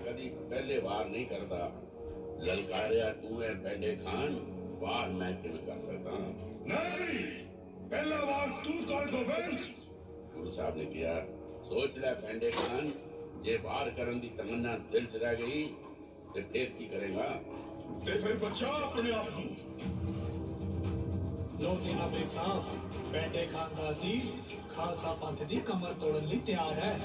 कभी पहले वार नहीं करता। ललकारिया तू है पहले खान वार मैं क्यों कर सकता हूँ नहीं पहला वार तू कर दो गुरु साहब ने किया, सोच ले पेंडे खान ये वार करने की तमन्ना, दिल च गई तो फिर की करेगा? ਤੇ ਫਿਰ ਬਚਾ ਆਪਣੇ ਆਪ ਨੂੰ। ਲੋਕੀ ਨਾਬੇ ਸਾਹਿਬ ਬੈਂਡੇ ਖਾਨ ਦਾ ਦੀ ਖਾਲਸਾ ਪੰਥ ਦੀ ਕਮਰ ਤੋੜਨ ਲਈ ਤਿਆਰ ਹੈ।